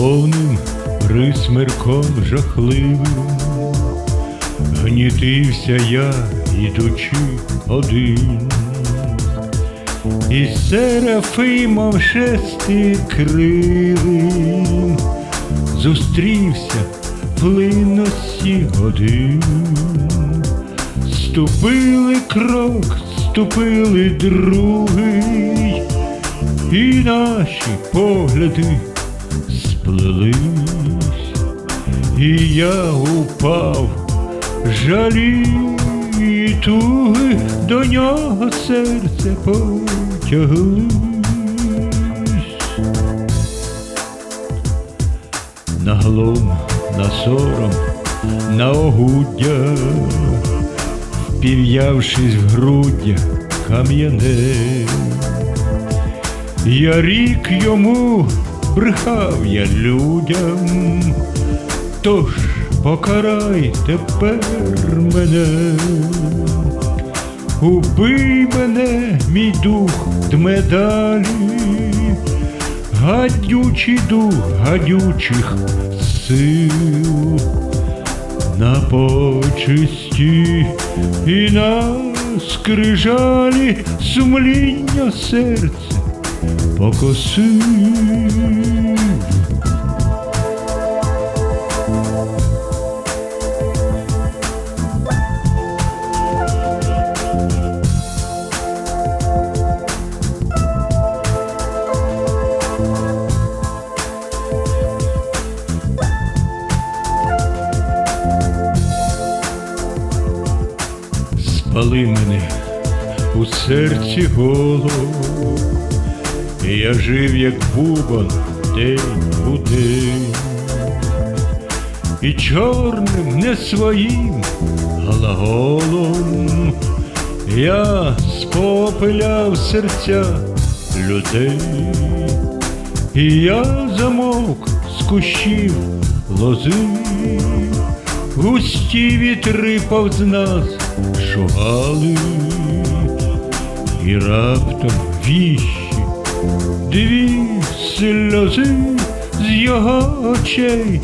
повним присмерком жахливим. Гнітився я, ідучи один, і серафимом шести кривим зустрівся в плинності годин. Ступили крок, ступили другий, і наші погляди сплелись, і я упав, жалі і туги до нього серце потяглись. На глум, на сором, на огуддя, впів'явшись в груддя кам'яне. Я рік йому брехав я людям, тож покарай тепер мене, убий мене, мій дух дме далі, гадючий дух гадючих сил. На почесті і на скрижалі сумління серце покосив. Спали мене у серці голов, і я жив, як бубон, день у день, і чорним не своїм глаголом я спопиляв серця людей, і я замовк з кущів лози, густі вітри повз нас шугали, і раптом віщі дві сльози з його очей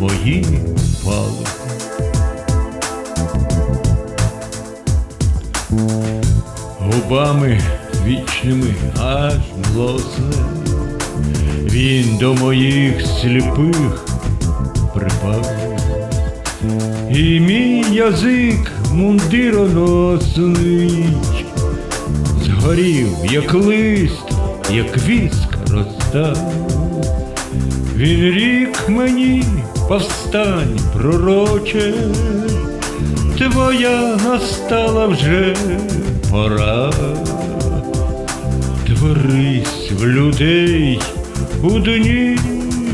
мої впали. Губами вічними аж млосне, він до моїх сліпих припав. І мій язик мундироносний згорів, як лист, як віск розстав. Він рік мені повстань, пророче, твоя настала вже пора. Творись в людей у дні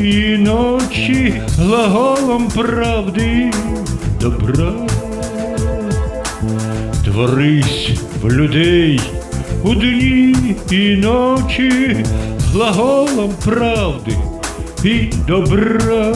і ночі глаголом правди добра. Творись в людей у дні і ночі глаголом правди і добра.